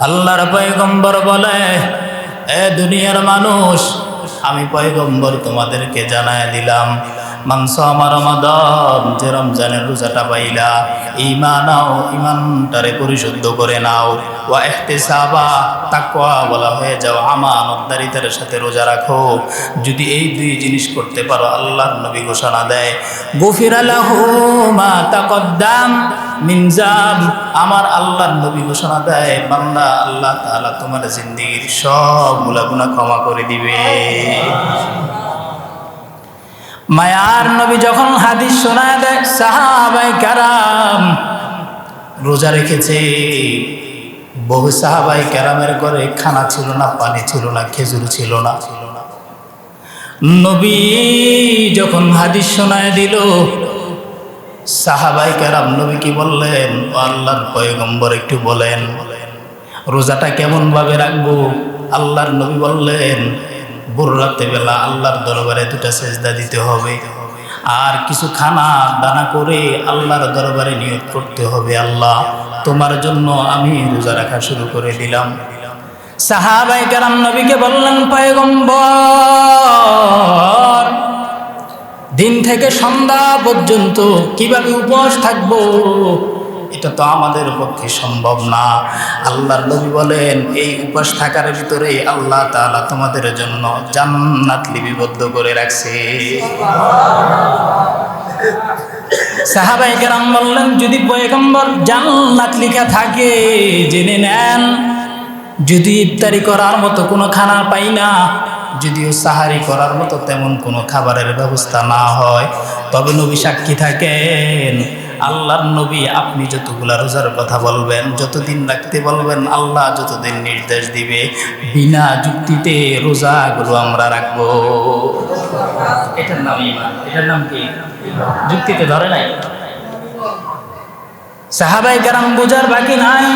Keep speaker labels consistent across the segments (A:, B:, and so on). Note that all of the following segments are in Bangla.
A: আল্লাহর পয়গম্বর বলে এ দুনিয়ার মানুষ আমি পয়গম্বর তোমাদেরকে জানায় দিলাম। মাংস আমার রমাদন, যে রমজানের রোজাটা পাইলা। ইমান নাও ইমানটারে পরিশুদ্ধ করে নাও। বলা হয়ে যাও সাথে যদি এই দুই করতে নবী ঘোষণা দেয় মা আমার আল্লাহর নবী ঘোষণা দেয়, বান্দা, আল্লাহ তোমার জিন্দিগির সবগুলা ক্ষমা করে দিবে। মায়ার নবী যখন হাদিস শোনায় দেয় সাহাবাই কারাম রোজা রেখেছে। বহু সাহাবাই ক্যারামের ঘরে খানা ছিল না, পানি ছিল না, খেজুর ছিল না। নবী যখন হাদিস শোনায় দিল সাহাবাই ক্যারাম নবী কি বললেন? আল্লাহর পয়গম্বর একটু বলেন বলেন রোজাটা কেমন ভাবে রাখব? আল্লাহর নবী বললেন ভোর বেলা আল্লাহর দরবারে দুটা সেজদা দিতে হবে। আর কিছু খানা দানা করে আল্লাহর দরবারে নিয়োগ করতে হবে আল্লাহ। তোমার জন্য আমি রোজা রাখা শুরু করে দিলাম। সাহাবাই কারাম নবীকে বললেন, পয়গম্বর, দিন থেকে সন্ধ্যা পর্যন্ত কীভাবে উপবাস থাকব? এটা তো আমাদের পক্ষে সম্ভব না। আল্লাহর নবী বলেন, এই উপাস থাকার ভিতরে আল্লাহ তালা তোমাদের জন্য জান্নাত লিপিবদ্ধ করে রাখছে। সাহাবাই কেরাম বললেন, যদি জান্নাত লিখা থাকে, জেনে নেন। যদি ইফতারি করার মতো কোনো খানা পাই না, যদিও সাহারি করার মতো তেমন কোনো খাবারের ব্যবস্থা না হয়, তবে নবী সাক্ষী থাকেন। আল্লাহর নবী আপনি যতগুলা রোজার কথা বলবেন, যতদিন রাখতে বলবেন, আল্লাহ যতদিন নির্দেশ দিবে, বিনা যুক্তিতে রোজাগুলো আমরা রাখব। এটার নাম এটার নাম কি? যুক্তিতে ধরে নাই? সাহাবাই কারাম বোঝার বাকি নাই।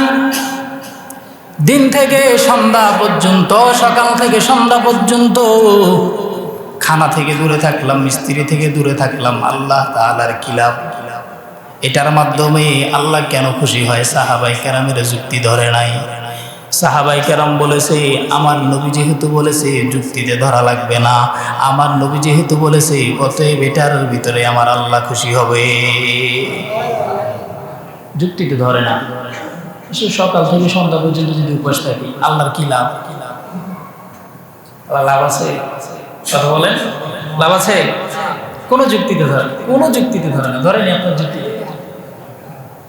A: দিন থেকে সন্ধ্যা পর্যন্ত, সকাল থেকে সন্ধ্যা পর্যন্ত খানা থেকে দূরে থাকলাম, মিস্ত্রি থেকে দূরে থাকলাম, আল্লাহ তালার কিলাপ এটার মাধ্যমে আল্লাহ কেন খুশি হয়? সাহাবাই কেরামের যুক্তি ধরে নাই। সাহাবাই কেরাম বলেছে, আমার নবী যেহেতু বলেছে, যুক্তিতে ধরা লাগবে না। আমার নবী যেহেতু বলেছে, অতএব এটার ভিতরে আমার আল্লাহ খুশি হবে। যুক্তিতে ধরে না। সে সকাল থেকে সন্ধ্যা পর্যন্ত যদি উপবাস থাকি, আল্লাহর কি লাভ? লাভ আছে? কথা বলেন? লাভ আছে? কোনো যুক্তিতে ধরে কোনো যুক্তিতে ধরে না। ধরেনি আপনার যুক্তিতে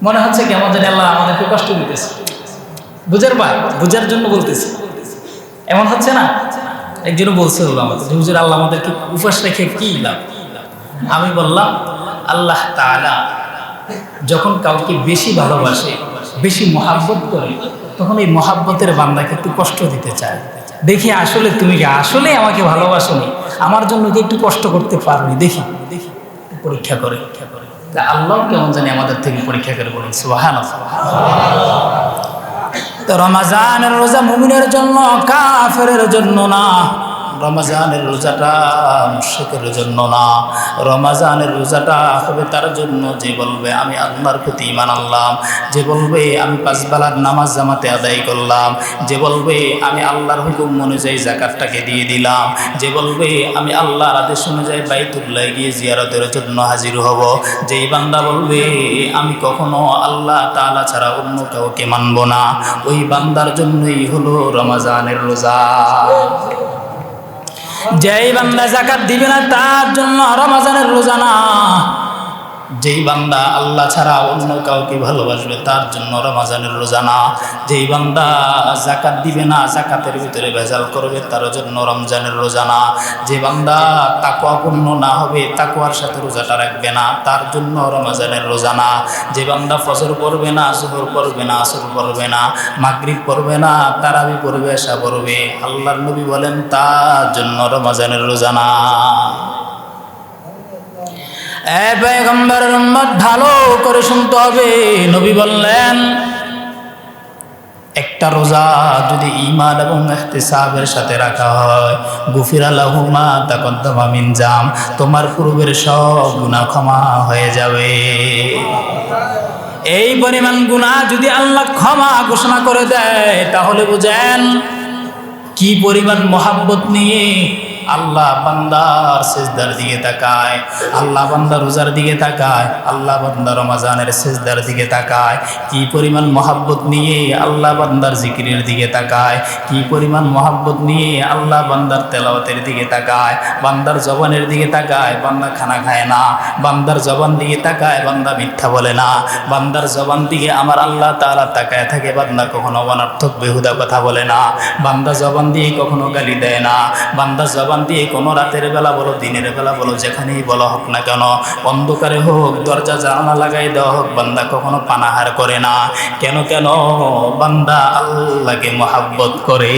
A: মনে হচ্ছে কি আমাদের আল্লাহ আমাদেরকে কষ্ট দিতেছে। বুঝার বা বুঝার জন্য বলতেছে। এমন হচ্ছে না? একজনও বলছে হলো আমাদের হুজুর, আল্লাহ আমাদেরকে উপবাস রেখে কি লাভ? আমি বললাম, আল্লাহ তাআলা যখন কাউকে বেশি ভালোবাসে, বেশি মহাব্বত করে, তখন এই মহাব্বতের বান্দাকে একটু কষ্ট দিতে চায়। দেখি আসলে তুমি কি আসলে আমাকে ভালোবাসোনি? আমার জন্য কি একটু কষ্ট করতে পারবি দেখি দেখি। পরীক্ষা করে। তা আল্লাহ কেমন জানি আমাদের থেকে পরীক্ষা করে বলেন সুহান তো রমাজানের রোজা মুমিনের জন্য কাফের জন্য না। রমাজানের রোজাটা মুশেকের জন্য না। রমাজানের রোজাটা হবে তার জন্য যে বলবে, আমি আল্লাহর প্রতি ইমান আনলাম। যে বলবে, আমি পাঁচবেলার নামাজ জামাতে আদায় করলাম। যে বলবে, আমি আল্লাহর হুকুম অনুযায়ী জাকাতটাকে দিয়ে দিলাম। যে বলবে, আমি আল্লাহর আদেশ অনুযায়ী বাইতুল্লাহ গিয়ে জিয়ারতের জন্য হাজির হব। যেই বান্দা বলবে, আমি কখনো আল্লাহ তাআলা ছাড়া অন্য কাউকে মানব না। ওই বান্দার জন্যই হলো রমাজানের রোজা। যেই বান্দা জাকাত দিবে না তার জন্য রমাজানের রোজা না। যেই বান্দা আল্লাহ ছাড়া অন্য কাউকে ভালোবাসবে, তার জন্য রমাজানের রোজা না। যেই বান্দা জাকাত দিবে না জাকাতের ভিতরে ভেজাল করবে, তার জন্য রমজানের রোজা না। যে বান্দা তাকুয়াপূর্ণ না হবে তাকুয়ার সাথে রোজাটা রাখবে না, তার জন্য রমাজানের রোজা না। যে বান্দা ফজর পড়বে না, জোহর পড়বে না, আসর পড়বে না, মাগরিব পড়বে না, তারাবি পড়বে এসা পড়বে। আল্লাহর নবী বলেন, তার জন্য রমাজানের রোজা না। ভালো করে শুনতে হবে। নবী বললেন, একটা রোজা যদি ইমান এবং এহতেসাবের সাথে রাখা হয়, গুফির আলাহুমা তাকদ্দমা মিন জাম, তোমার পূর্বের সব গুনাহ ক্ষমা হয়ে যাবে। এই পরিমাণ গুণা যদি আল্লাহ ক্ষমা ঘোষণা করে দেয়, তাহলে বুঝেন কি পরিমাণ মহাব্বত নিয়ে আল্লাহ বান্দার সেজদার দিকে তাকায়, আল্লাহ বান্দা রোজার দিকে তাকায়, আল্লাহ বান্দা রমাজানের সেজদার দিকে তাকায়। কি পরিমাণ মহাব্বত নিয়ে আল্লাহ বান্দার জিকিরের দিকে তাকায়, কি পরিমাণ মহাব্বত নিয়ে আল্লাহ বান্দার তেলাওয়াতের দিকে তাকায়। বান্দার জবানের দিকে তাকায়, বান্দা খানা খায় না। বান্দার জবান দিকে তাকায়, বান্দা মিথ্যা বলে না। বান্দার জবান দিকে আমার আল্লাহ তাআলা তাকায় থাকে, বান্দা কখনো অনর্থক, বেহুদা কথা বলে না। বান্দা জবান দিয়ে কখনো গালি দেয় না। বান্দা জবান দিয়ে কোনো রাতের বেলা বলো, দিনের বেলা বলো, যেখানেই বলা হোক না কেন, অন্ধকারে হোক, দরজা, জানালা লাগাই দেওয়া হোক, বান্দা কখনো পানাহার করে না। কেন কেন? বান্দা আল্লাহকে মহাব্বত করে।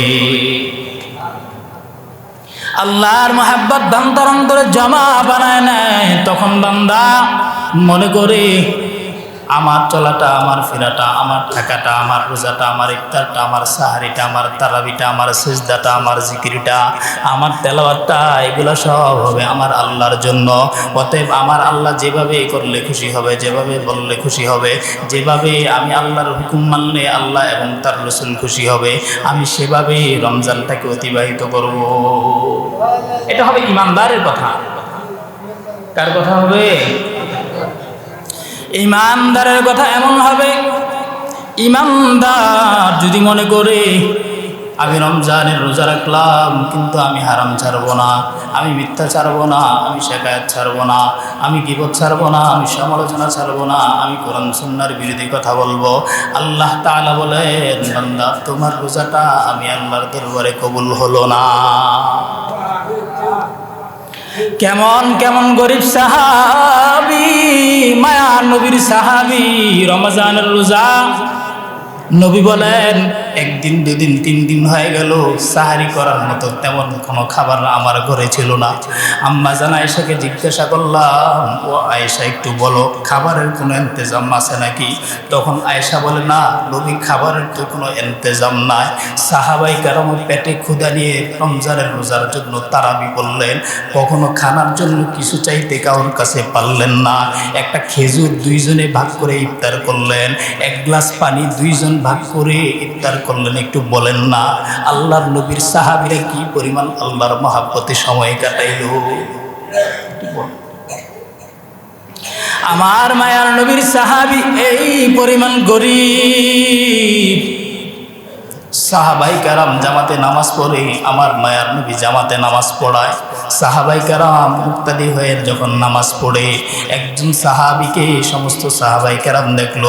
A: আল্লাহর মহাব্বত দান্তরং করে জমা বানায় নেয়। তখন বান্দা মনে করে আমার চলাটা, আমার ফেরাটা, আমার থাকাটা, আমার রোজাটা, আমার ইফতারটা, আমার সাহারিটা, আমার তারাবিটা আমার সেজদাটা, আমার জিকিরিটা, আমার তেলাওয়াতটা, এগুলো সব হবে আমার আল্লাহর জন্য। অতএব আমার আল্লাহ যেভাবে করলে খুশি হবে, যেভাবে বললে খুশি হবে যেভাবে আমি আল্লাহর হুকুম মানলে আল্লাহ এবং তার রসুল খুশি হবে, আমি সেভাবেই রমজানটাকে অতিবাহিত করব। এটা হবে ইমানদারের কথা। কার কথা হবে? ইমানদারের কথা এমন হবে। ইমানদার যদি মনে করে, আমি রমজানের রোজা রাখলাম, কিন্তু আমি হারাম ছাড়বো না, আমি মিথ্যা ছাড়বো না, আমি শেখায়ত ছাড়বো না, আমি গিবত ছাড়বো না, আমি সমালোচনা ছাড়বো না, আমি কোরআন সুন্নার বিরোধী কথা বলব। আল্লাহ তাআলা বলেন তোমার রোজাটা আমি আল্লাহর দরবারে কবুল হলো না। কেমন কেমন গরিব সাহাবি মায়া নবীর সাহাবি রমজানের রোজা। নবী বলেন, একদিন, দুদিন, তিন দিন হয়ে গেল, সাহারি করার মতো তেমন কোনো খাবার আমার ঘরে ছিল না। আম্মা জান আয়েশাকে জিজ্ঞাসা করলাম, ও আয়েশা, একটু বলো, খাবারের কোনো এন্তেজাম আছে নাকি? তখন আয়েশা বলে, না, নবী, খাবারের তো কোনো এন্তেজাম নাই। সাহাবাই কারণ পেটে ক্ষুদা নিয়ে রমজানের রোজার জন্য তারাবি বললেন, কখনো খানার জন্য কিছু চাইতে কারোর কাছে পারলেন না। একটা খেজুর দুইজনে ভাগ করে ইফতার করলেন, এক গ্লাস পানি দুইজন ভাগ করে ইফতার করলেন, একটু বলেন না, আল্লাহর নবীর সাহাবিরা কি পরিমাণ আল্লাহর মহাব্বতে সময় কাটাইল? আমার মায়ার নবীর সাহাবি এই পরিমাণ গরিব। সাহাবাই কারাম জামাতে নামাজ পড়ে, আমার মায়ার নবী জামাতে নামাজ পড়ায়। সাহাবাই কারাম মুক্তাদি হয়ে যখন নামাজ পড়ে, একজন সাহাবিকে সমস্ত সাহাবাই কারাম দেখল।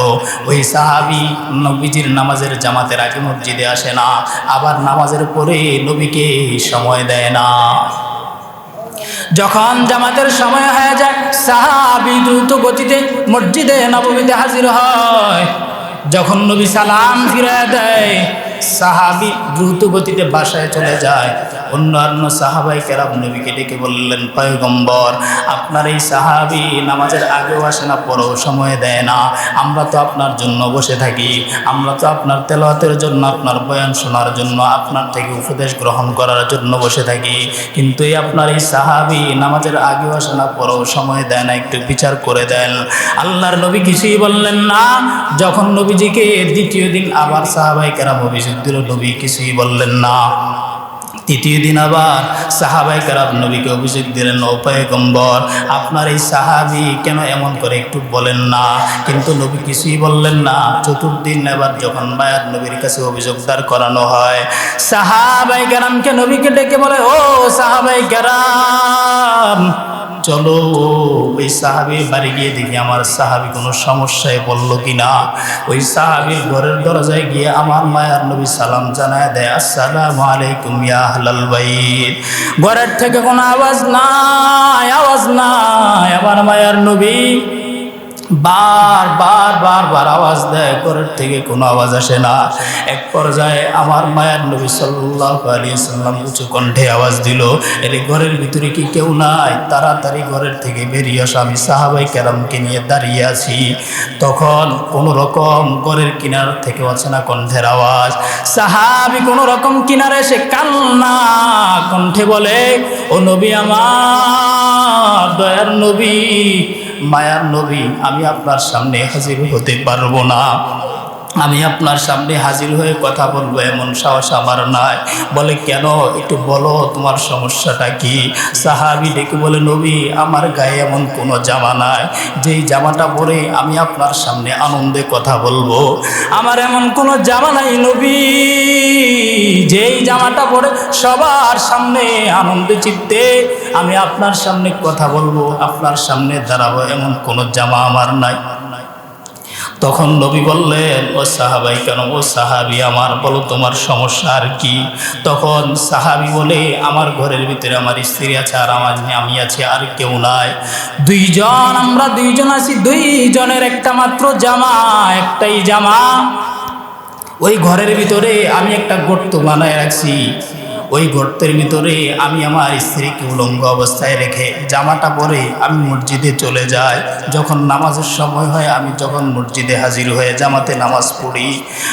A: ওই সাহাবি নবীজির নামাজের জামাতের আগে মসজিদে আসে না, আবার নামাজের পরে নবীকে সময় দেয় না। যখন জামাতের সময় হয়ে যায়, সাহাবি দ্রুত গতিতে মসজিদে নবমীতে হাজির হয়। যখন নবী সালাম ফিরে দেয় সাহাবি দ্রুত গতিতে বাসায় চলে যায়। অন্যান্য সাহাবাই কেরাম নবীকে ডেকে বললেন, পয়গম্বর, আপনার এই সাহাবি নামাজের আগেও আসে না, পরেও সময় দেয় না। আমরা তো আপনার জন্য বসে থাকি। আমরা তো আপনার তেলাওয়াতের জন্য, আপনার বয়ান শোনার জন্য, আপনার থেকে উপদেশ গ্রহণ করার জন্য বসে থাকি। কিন্তু এই আপনার এই সাহাবি নামাজের আগেও আসে না, পরেও সময় দেয় না, একটু বিচার করে দেন। আল্লাহর নবী কিছুই বললেন না। যখন নবীজিকে দ্বিতীয় দিন আবার সাহাবাই কেরাম অভিযোগ দিল নবী কিছুই বললেন না। তৃতীয় দিন আবার সাহাবাই কারাব নবীকে অভিযোগ দিলেন, ও পয়গম্বর, আপনার এই সাহাবি কেন এমন করে একটু বলেন না? কিন্তু নবী কিছুই বললেন না। চতুর্দিন এবার যখন মায়ার নবীর কাছে অভিযোগ দাঁড় করানো হয়, সাহাবাই কারামকে নবীকে ডেকে বলে, ও সাহাবাই কারাম চলো, ওই সাহাবির বাড়ি গিয়ে দেখি আমার সাহাবি কোনো সমস্যায় বলল কি না ওই সাহাবির ঘরের দরজায় গিয়ে আমার মায়ার নবী সালাম জানায় দেয়, আসসালাম আলাইকুম ইয়া বাইত। ঘরের থেকে কোনো আওয়াজ নাই আওয়াজ নাই। আমার মায়ার নবী বার বার বার বার আওয়াজ দেয়, ঘরের থেকে কোনো আওয়াজ আসে না। এক পর্যায়ে আমার মায়ার নবী সাল্লাল্লাহু আলাইহি সাল্লাম উঁচু কণ্ঠে আওয়াজ দিল, এর ঘরের ভিতরে কি কেউ নাই? তাড়াতাড়ি ঘরের থেকে বেরিয়ে আসো, আমি সাহাবাই কেরামকে নিয়ে দাঁড়িয়ে আছি। তখন কোনো রকম ঘরের কিনার থেকে অচেনা কণ্ঠের আওয়াজ, সাহাবি, কোনো রকম কিনারে এসে কান্না। কণ্ঠে বলে, ও নবী আমার, দয়ার নবী
B: মায়ার নবী আমি আপনার সামনে হাজির হতে পারব না। আমি আপনার সামনে হাজির হয়ে কথা বলব, এমন সাহস আমার নাই। বলে, কেন? একটু বলো, তোমার সমস্যাটা কি? সাহাবি ডেকে বলে, নবী, আমার গায়ে এমন কোনো জামা নাই। যেই জামাটা পরে আমি আপনার সামনে আনন্দে কথা বলব, আমার এমন কোনো জামা নাই, নবী। যেই জামাটা পরে সবার সামনে আনন্দে চিত্তে আমি আপনার সামনে কথা বলব, আপনার সামনে দাঁড়াবো, এমন কোনো জামা আমার নাই। তখন নবী বললেন, ও সাহাবাই কেন ও সাহাবি, আমার বলো তোমার সমস্যা আর কি? তখন সাহাবি বলে, আমার ঘরের ভিতরে আমার স্ত্রী আছে আর আমার আমি আছি, আর কেউ নাই। দুইজন, আমরা দুইজন আছি, দুইজনের একটা মাত্র জামা, একটাই জামা। ওই ঘরের ভিতরে আমি একটা গর্ত বানায় রাখছি। ওই গর্তের ভিতরে আমি আমার স্ত্রীকে উলঙ্গ অবস্থায় রেখে জামাটা পরে আমি মসজিদে চলে যাই। যখন নামাজের সময় হয়, আমি যখন মসজিদে হাজির হয়ে জামাতে নামাজ পড়ি।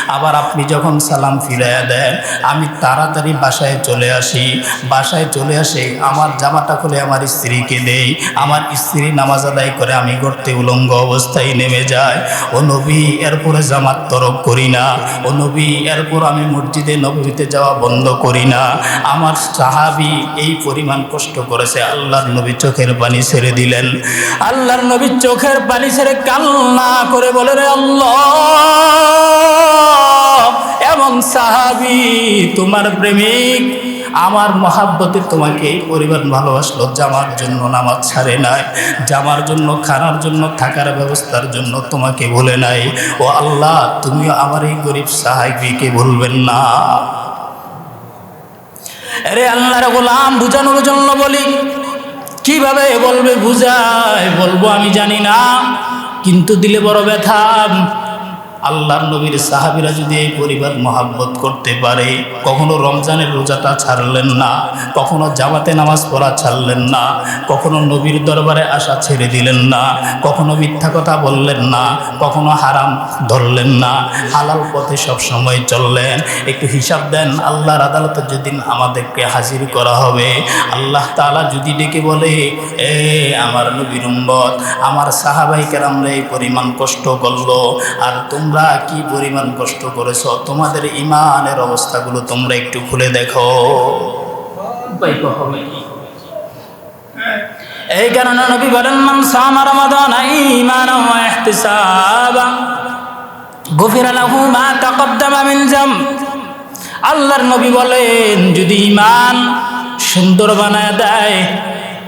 B: আবার আপনি যখন সালাম ফিরাইয়া দেন, আমি তাড়াতাড়ি বাসায় চলে আসি। বাসায় চলে আসে আমার জামাটা খুলে আমার স্ত্রীকে দেই। আমার স্ত্রী নামাজ আদায় করে আমি গর্তে উলঙ্গ অবস্থায় নেমে যাই। ও নবী, এরপরে জামাত তরক করি না। ও নবী, এরপর আমি মসজিদে নবীতে যাওয়া বন্ধ করি না। আমার সাহাবি এই পরিমাণ কষ্ট করেছে। আল্লাহর নবী চোখের পানি ছেড়ে দিলেন। আল্লাহর নবী চোখের পানি ছেড়ে কান্না করে বলে, রে আল্লাহ, এমন সাহাবি তোমার প্রেমিক, আমার মহাব্বতে তোমাকে এই পরিবার ভালোবাসলো, জামার জন্য নামাজ ছাড়ে নাই, জামার জন্য, খানার জন্য, থাকার ব্যবস্থার জন্য তোমাকে ভুলে নাই। ও আল্লাহ, তুমিও আমার এই গরিব সাহাবিকে ভুলবেন না। আরে আল্লাহর গোলাম বুঝানোর জন্য বলি, কীভাবে বলবে বুঝায় বলব আমি জানি না, কিন্তু দিলে বড় ব্যথা। আল্লাহর নবীর সাহাবিরা যদি এই পরিবার মহাব্বত করতে পারে, কখনো রমজানের রোজাটা ছাড়লেন না, কখনো জামাতে নামাজ পড়া ছাড়লেন না, কখনো নবীর দরবারে আসা ছেড়ে দিলেন না, কখনো মিথ্যা কথা বললেন না, কখনো হারাম ধরলেন না, হালাল পথে সব সময় চললেন। একটু হিসাব দেন, আল্লাহর আদালতে যেদিন আমাদেরকে হাজির করা হবে, আল্লাহ তাআলা যদি ডেকে বলে, এ আমার নবীর উম্মত, আমার সাহাবাই এই পরিমাণ কষ্ট করল, আর তোমরা কি পরিমাণ কষ্ট করেছ? তোমাদের ইমানের অবস্থাগুলো তোমরা একটু খুলে দেখো? এই কারণে নবী বলেন মান সামা রমাদান ঈমানান ওয়া ইহতিসাবান গুফিরা লাহু মা তাকদ্দামা মিন জাম। আল্লাহর নবী বলেন যদি ইমান সুন্দর বানায় দেয়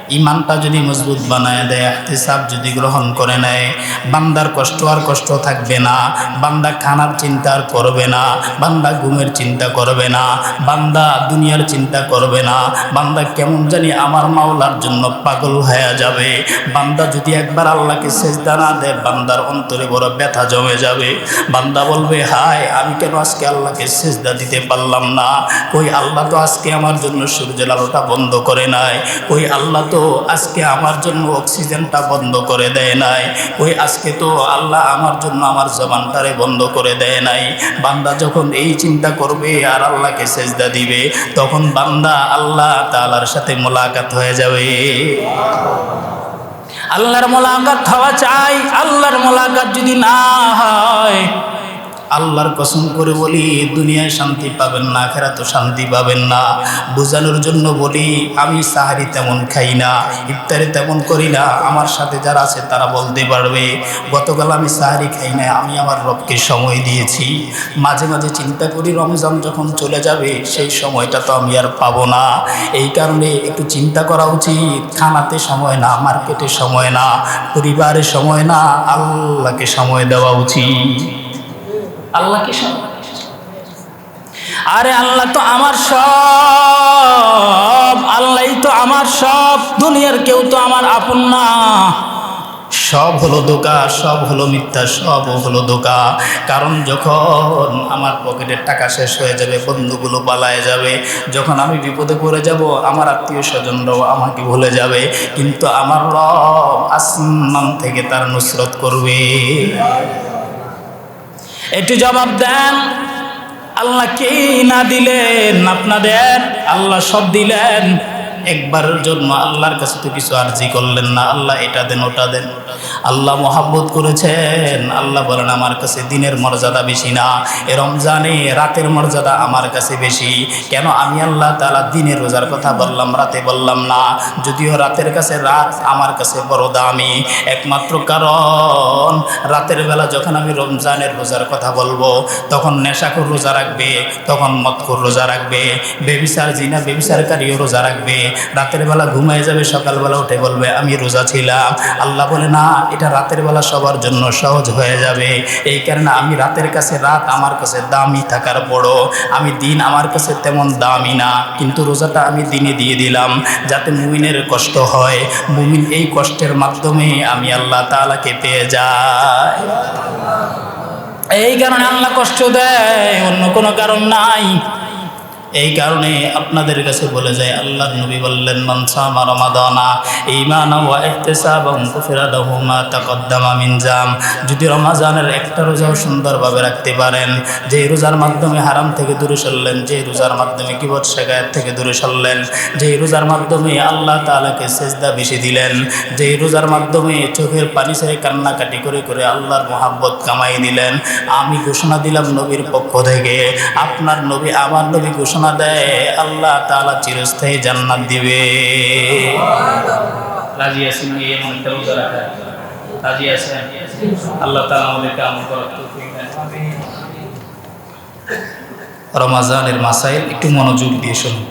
B: ইমানটা যদি মজবুত বানায় দেয়, এহতিসাব যদি গ্রহণ করে নেয়, বান্দার কষ্ট আর কষ্ট থাকবে না, বান্দা খানার চিন্তা আর করবে না, বান্দা ঘুমের চিন্তা করবে না, বান্দা দুনিয়ার চিন্তা করবে না, বান্দা কেমন জানি আমার মাওলার জন্য পাগল হয়ে যাবে। বান্দা যদি একবার আল্লাহকে সেজদা না দেয়, বান্দার অন্তরে বড় ব্যথা জমে যাবে। বান্দা বলবে, হায়, আমি কেন আজকে আল্লাহকে সেজদা দিতে পারলাম না? ওই আল্লাহ তো আজকে আমার জন্য সূর্যের আলোটা বন্ধ করে নাই? ওই আল্লাহ তো আজকে আমার জন্য অক্সিজেনটা বন্ধ করে দেয় নাই। ওই আজকে তো আল্লাহ আমার জন্য আমার জবানটারে বন্ধ করে দেয় নাই। বান্দা যখন এই চিন্তা করবে আর আল্লাহকে সেজদা দিবে, তখন বান্দা আল্লাহ তালার সাথে মোলাকাত হয়ে যাবে। আল্লাহর মোলাকাত হওয়া চাই। আল্লাহর মোলাকাত যদি না হয় আল্লাহর কসম করে বলি, দুনিয়ায় শান্তি পাবেন না খেরা তো শান্তি পাবেন না। বোঝানোর জন্য বলি, আমি সাহারি তেমন খাই না, ইফতারি তেমন করি না। আমার সাথে যারা আছে তারা বলতে পারবে, গতকাল আমি সাহারি খাই না আমি আমার রবকে সময় দিয়েছি। মাঝে মাঝে চিন্তা করি, রমজান যখন চলে যাবে, সেই সময়টা তো আমি আর পাবো না। এই কারণে একটু চিন্তা করা উচিত, খানাতে সময় না, মার্কেটে সময় না পরিবারের সময় না, আল্লাহকে সময় দেওয়া উচিত।
A: আল্লাহকে সব
B: আরে আল্লাহ তো আমার সব আল্লাহ তো আমার সব, দুনিয়ার কেউ তো আমার আপন না। সব হলো দোকা সব হলো মিথ্যা, সব হলো দোকা কারণ যখন আমার পকেটের টাকা শেষ হয়ে যাবে, বন্ধুগুলো পালায় যাবে, যখন আমি বিপদে পড়ে যাব, আমার আত্মীয় স্বজনরাও আমাকে ভুলে যাবে, কিন্তু আমার রব আসমান থেকে তার নুসরত করবে। একটু জবাব দেন। আল্লাহ কি না দিলেন? আপনাদের? আল্লাহ সব দিলেন। একবারের জন্য আল্লাহর কাছে তো কিছু আর্জি করলেন না। আল্লাহ এটা দেন, ওটা দেন। আল্লাহ মোহাব্বত করেছেন। আল্লাহ বলেন, আমার কাছে দিনের মর্যাদা বেশি না। এ রমজানে রাতের মর্যাদা আমার কাছে বেশি। কেন? আমি আল্লাহ তালা দিনের রোজার কথা বললাম, রাতে বললাম না। যদিও রাতের কাছে রাত আমার কাছে বড় দামি। একমাত্র কারণ, রাতের বেলা যখন আমি রমজানের রোজার কথা বলব, তখন নেশাখোর রোজা রাখবে, তখন মতখোর রোজা রাখবে বেবিসার জিনা বেবিসারকারীও রোজা রাখবে রাতের বেলা ঘুমায় যাবে, সকালবেলা উঠে বলবে, আমি রোজা ছিলাম। আল্লাহ বলে, না, এটা রাতের বেলা সবার জন্য সহজ হয়ে যাবে। এই কারণে আমি রাতের কাছে রাত আমার কাছে দামি থাকার বড়। আমি দিন আমার কাছে তেমন দামি না। কিন্তু রোজাটা আমি দিনে দিয়ে দিলাম, যাতে মুমিনের কষ্ট হয়। মুমিন এই কষ্টের মাধ্যমে আমি আল্লাহ তাআলাকে পেয়ে যাই। এই কারণে আল্লাহ কষ্ট দেয়, অন্য কোনো কারণ নাই। এই কারণে আপনাদের কাছে বলে যায় আল্লাহ নবী বললেন মনসামা রমাদানা ঈমান ওয়া তাকদ্দামা মিন যদি রমাজানের একটা রোজাও সুন্দরভাবে রাখতে পারেন যে রোজার মাধ্যমে হারাম থেকে দূরে সরলেন যে রোজার মাধ্যমে কিবত শেখায়ত থেকে দূরে সরলেন যে রোজার মাধ্যমে আল্লাহ তাআলাকে সেজদা বেশি দিলেন যে রোজার মাধ্যমে চোখের পানি ছেড়ে কান্নাকাটি করে করে আল্লাহর মোহাব্বত কামাই দিলেন, আমি ঘোষণা দিলাম নবীর পক্ষ থেকে, আপনার নবী, আমার নবী ঘোষণা দেয় আল্লাহ তাআলা চিরস্থায়ী জান্নাত দিবে। রাজি আছেন কি? এমন একটা রোজা রাখা। রাজি আছেন? আল্লাহ তাআলা আমাদেরকে আমল করার রমাজানের মাসাইল একটু মনোযোগ দিয়ে শুনুন।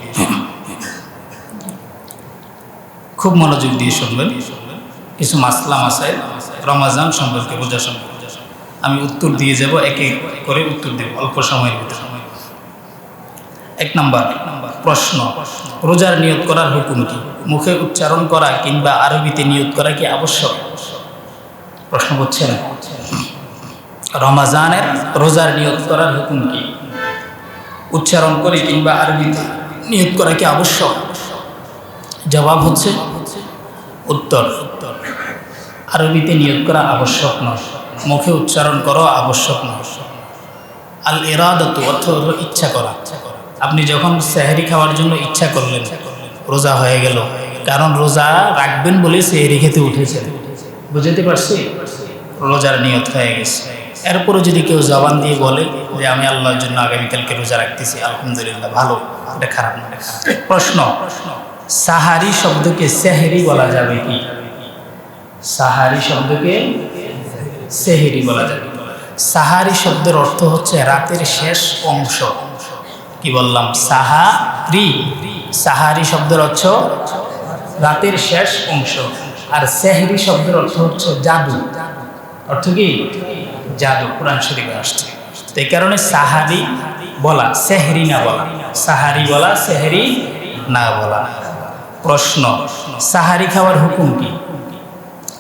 B: খুব মনোযোগ দিয়ে শুনবেন। কিছু মাসলা মাসাইল রমাজান সম্পর্কে বোঝা সম্পর্কে আমি উত্তর দিয়ে যাব এক এক করে উত্তর দেব অল্প সময়ের ভিতরে। এক নাম্বার প্রশ্ন, রোজার নিয়ত করার হুকুম কি? মুখে উচ্চারণ করা কিংবা আরবিতে নিয়ত করা কি আবশ্যক? প্রশ্ন করছেন। রমাজানের রোজার নিয়ত করার হুকুম কি? উচ্চারণ করে কিংবা আরবিতে নিয়ত করা কি আবশ্যক? জবাব হচ্ছে উত্তর। উত্তর আরবিতে নিয়োগ করা আবশ্যক নয়, মুখে উচ্চারণ করা আবশ্যক নয়। আল এরাদত অর্থ ইচ্ছা করা ইচ্ছা করা। আপনি যখন সেহারি খাওয়ার জন্য ইচ্ছা করলেন, রোজা হয়ে গেল। কারণ রোজা রাখবেন বলে সেহারি খেতে উঠেছেন। বুঝতে পারছি? রোজার নিয়ত হয়ে গেছে। এরপরে যদি কেউ জবান দিয়ে বলে যে, আমি আল্লাহর জন্য আগামীকালকে রোজা রাখতেছি, আলহামদুলিল্লাহ, ভালো। এটা খারাপ না। প্রশ্ন, সাহারি শব্দকে সেহেরি বলা যাবে কি? সাহারি শব্দকে সেহেরি বলা যাবে। সাহারি শব্দের অর্থ হচ্ছে রাতের শেষ অংশ। কি বললাম? সাহারি। সাহারি শব্দের অর্থ রাতের শেষ অংশ। আর সেহরি শব্দের অর্থ হচ্ছে জাদু। অর্থ কি? জাদু, কোরআন শরীফে আসছে। তো এই কারণে সাহারি বলা, সেহরি না বলা। সাহারি বলা, সেহরি না বলা। প্রশ্ন, সাহারি খাওয়ার হুকুম কি?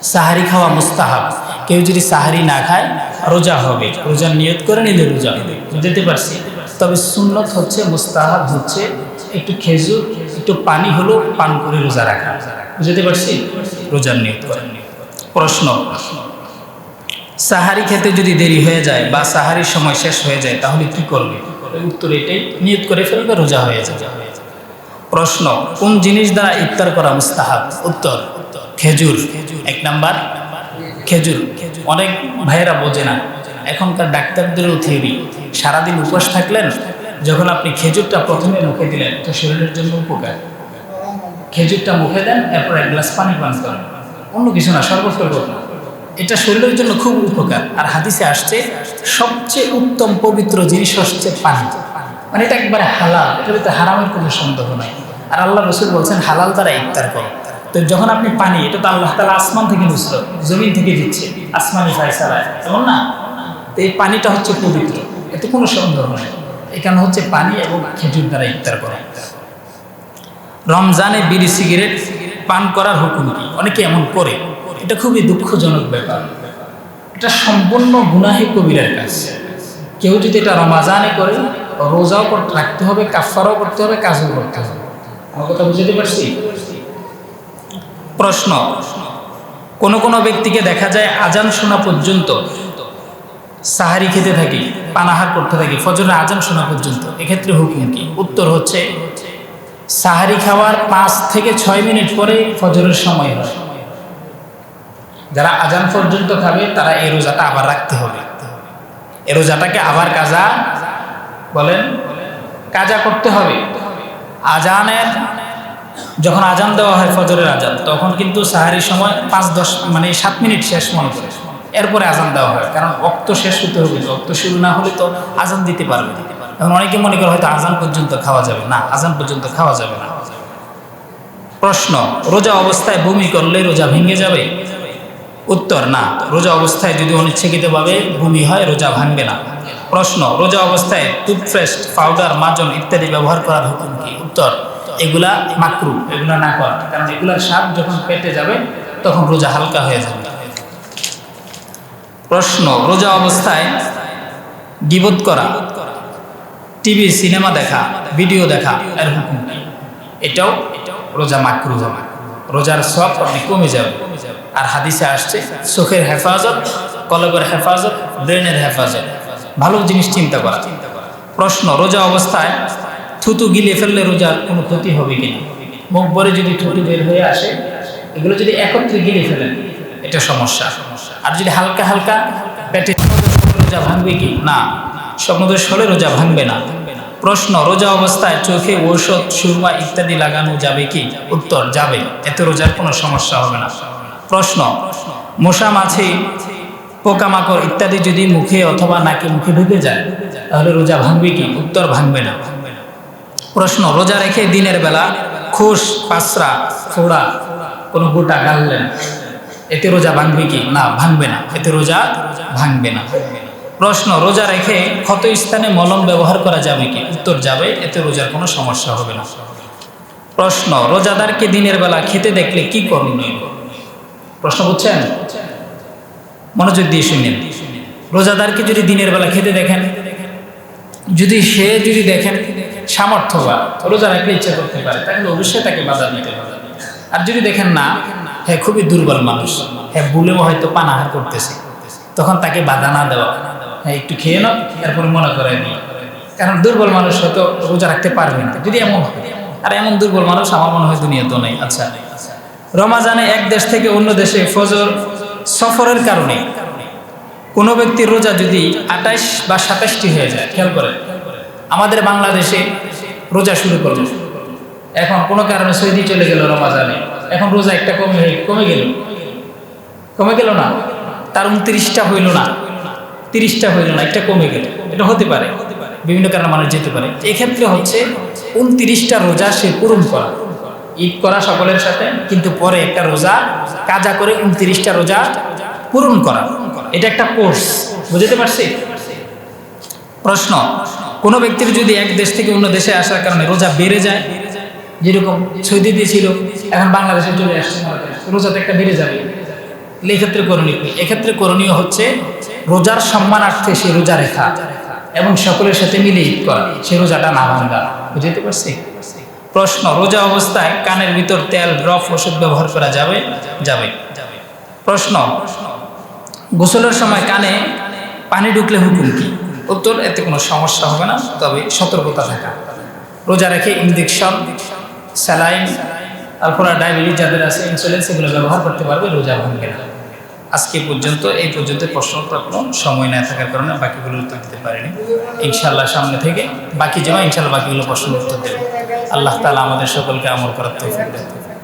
B: সাহারি খাওয়া মুস্তাহাব। কেউ যদি সাহারি না খায়, রোজা হবে। রোজার নিয়ত করে নিলে রোজা হবে। বুঝতে পারছি? তবে সুন্নত হচ্ছে, মুস্তাহাব হচ্ছে, একটু খেজুর, একটু পানি হলো পান করে রোজা রাখা। বুঝতে পারছি? রোজার নিয়ত প্রশ্ন, সাহারি খেতে যদি দেরি হয়ে যায় বা সাহারির সময় শেষ হয়ে যায়, তাহলে কি করবে? উত্তর এটাই, নিয়ত করে ফেলবে, রোজা হয়ে যাবে। প্রশ্ন, কোন জিনিস দ্বারা ইফতার করা মুস্তাহাব? উত্তর খেজুর খেজুর। এক নাম্বার, খেজুর। অনেক ভাইয়েরা বোঝে না এখনকার ডাক্তারদেরও থিওরি সারাদিন উপোস থাকলেন, যখন আপনি খেজুরটা প্রথমে মুখে দিলেন তো শরীরের জন্য উপকার। খেজুরটা মুখে দেন, এরপর এক গ্লাস পানি পান করেন। অন্য কিছু না টরবত না এটা শরীরের জন্য খুব উপকার। আর হাদিসে আসছে, সবচেয়ে উত্তম পবিত্র জিনিস হচ্ছে পানি। মানে এটা একবারে হালাল, এটা হারামের কোনো সন্দেহ নাই। আর আল্লাহ রসুল বলছেন, হালাল তারা ইফতার করে। তো যখন আপনি পানি, এটা তো আল্লাহ তালা আসমান থেকে নুসর জমিন থেকে দিচ্ছে, আসমানি ফায়সালায় এমন না? তো এই পানিটা হচ্ছে পবিত্র। এতে কোনো সন্দেহ নেই। এখানে হচ্ছে পানি এবং খেজুর দ্বারা ইফতার করা। রমজানে বিড়ি সিগারেট পান করার হুকুম কি? অনেকে এমন করে। এটা খুবই দুঃখজনক ব্যাপার। এটা সম্পূর্ণ গুনাহে কবিরের কাজ। কেউ যদি এটা রমাজানে করে, রোজাও করতে রাখতে হবে কাফারও করতে হবে, কাজও করতে হবে। আমার কথা বুঝতে পারছি? প্রশ্ন। কোনো কোনো ব্যক্তিকে দেখা যায় আজান শোনা পর্যন্ত সাহারি খেতে থাকি, পানাহার করতে থাকি, ফজরের আজান শোনা পর্যন্ত। এক্ষেত্রে হুকুম কি? উত্তর হচ্ছে,
A: সাহারি খাওয়ার পাঁচ থেকে ছয় মিনিট পরে ফজরের সময় হয়। যারা আজান পর্যন্ত খাবে, তারা এই রোজাটা আবার রাখতে হবে। এই রোজাটাকে আবার কাজা বলেন, কাজা করতে হবে। আজানের, যখন আজান দেওয়া হয় ফজরের আজান, তখন কিন্তু সাহারির সময় পাঁচ দশ মানে সাত মিনিট শেষ মনে করে এরপরে আজান দেওয়া হয়। কারণ অক্ত শেষ হতে হবে তো অক্ত শুরু না হলে তো আজান দিতে পারবে এখন অনেকে মনে করে হয়তো আজান পর্যন্ত খাওয়া যাবে না আজান পর্যন্ত খাওয়া যাবে না। প্রশ্ন, রোজা অবস্থায় বমি করলে রোজা ভেঙে যাবে? উত্তর, না। রোজা অবস্থায় যদি অনিচ্ছাকৃতভাবে বমি হয়, রোজা ভাঙবে না। প্রশ্ন, রোজা অবস্থায় টুথপেস্ট, পাউডার, মাজন ইত্যাদি ব্যবহার করার হুকুম কি? উত্তর, এগুলা মাকরু, এগুলা না করা। কারণ এগুলার স্বাদ যখন পেটে যাবে, তখন রোজা হালকা হয়ে যাবে। প্রশ্ন, রোজা অবস্থায় গিবত করা, টিভি, সিনেমা দেখা, ভিডিও দেখা, এর হুকুম এটাও রোজা মাকরু হবে রোজার সব আপনি কমে যাবে আর হাদিসে আসছে, চোখের হেফাজত, কলবের হেফাজত, ব্রেনের হেফাজত। ভালো জিনিস চিন্তা করা। প্রশ্ন, রোজা অবস্থায় থুতু গিলিয়ে ফেললে রোজার কোনো ক্ষতি হবে কিনা মুখ ভরে যদি থুতু বের হয়ে আসে, এগুলো যদি একত্রে গিলিয়ে ফেলেন, এটা সমস্যা। আর যদি হালকা হালকা পেটে রোজা ভাঙবে কি? না। স্বপ্নদোষ হলে রোজা ভাঙবে না। প্রশ্ন, রোজা অবস্থায় চোখে ঔষধ, সুরমা ইত্যাদি লাগানো যাবে কি? উত্তর, যাবে। এতে রোজার কোনো সমস্যা হবে না। প্রশ্ন, মশা, মাছি, পোকামাকড় ইত্যাদি যদি মুখে অথবা নাকে মুখে ঢুকে যায়, তাহলে রোজা ভাঙবে কি? উত্তর, ভাঙবে না। প্রশ্ন, রোজা রেখে দিনের বেলা খুশ পাসরা ফোড়া, কোনো গোটা গাললেন এতে রোজা ভাঙবে কি? না, ভাঙবে না। এতে রোজা ভাঙবে না। প্রশ্ন, রোজা রেখে ক্ষত স্থানে মলম ব্যবহার করা যাবে কি? উত্তর যাবে, এতে রোজার কোনো সমস্যা হবে না। প্রশ্ন, রোজাদারকে দিনের বেলা খেতে দেখলে কি করণীয়? প্রশ্ন বুঝছেন? মনোযোগ দিয়ে শুনেন। রোজাদারকে যদি দিনের বেলা খেতে দেখেন, যদি সে যদি দেখেন সামর্থ্য বা রোজা রাখলে ইচ্ছা করতে পারে, তাহলে অবশ্যই তাকে বাধা দিতে হবে। আর যদি দেখেন না হ্যাঁ খুবই দুর্বল মানুষ হ্যাঁ ভুলেও হয়তো পানাহার করতেছে। তখন তাকে বাধা না দেওয়া। হ্যাঁ একটু খেয়ে নাও, এরপরে মনে করে নিই কারণ দুর্বল মানুষ হয়তো রোজা রাখতে পারবে না। যদি এমন হয়, আর এমন দুর্বল মানুষ আমার মনে হয় দুনিয়া তো নেই। আচ্ছা রমাজানে এক দেশ থেকে অন্য দেশে ফজর সফরের কারণে কোনো ব্যক্তির রোজা যদি আঠাইশ বা সাতাশটি হয়ে যায়, খেয়াল করে, আমাদের বাংলাদেশে রোজা শুরু করল। এখন কোনো কারণে সৌদি চলে গেল রমাজানে। এখন রোজা একটা কমে কমে গেল। কমে গেল না? তার উনত্রিশটা হইল না। তিরিশটা হইল না, একটা কমে গেল। এটা হতে পারে। বিভিন্ন কারণে মানুষ যেতে পারে। এক্ষেত্রে হচ্ছে উনত্রিশটা রোজা সে পূরণ করা। ঈদ করা সকলের সাথে, কিন্তু পরে একটা রোজা, কাজা করে উনত্রিশটা রোজা পূরণ করা। এটা একটা কোর্স। বুঝতে পারছি? প্রশ্ন, কোনো ব্যক্তির যদি এক দেশ থেকে অন্য দেশে আসার কারণে রোজা বেড়ে যায় যেরকম সৌদিতে ছিল এখন বাংলাদেশে চলে আসছে রোজাতে একটা বেড়ে যাবে। এক্ষেত্রে করণীয় এক্ষেত্রে করণীয় হচ্ছে রোজার সম্মানার্থে সে রোজা রেখা এবং সকলের সাথে মিলে ঈদ করা। সে রোজাটা না ভাঙ্গা বুঝতে পারছি? প্রশ্ন, রোজা অবস্থায় কানের ভিতর তেল ড্রপ ওষুধ ব্যবহার করা যাবে? যাবে। প্রশ্ন, গোসলের সময় কানে পানি ঢুকলে হুকুম কি? উত্তর, এতে কোনো সমস্যা হবে না, তবে সতর্কতা থাকা। রোজা রেখে ইঞ্জেকশন স্যালাইন তারপর ডায়াবেটিস যাদের আছে, ইনসুলিন, সেগুলো ব্যবহার করতে পারবে, রোজা ভাঙবে না। আজকে পর্যন্ত এই পর্যন্ত প্রশ্ন উত্তর কোনো সময় না থাকার কারণে বাকিগুলোর উত্তর দিতে পারিনি। ইনশাল্লাহ সামনে থেকে বাকি জমা ইনশাল্লাহ বাকিগুলো প্রশ্ন উত্তর দেবে। আল্লাহ তালা আমাদের সকলকে আমল করার দেয়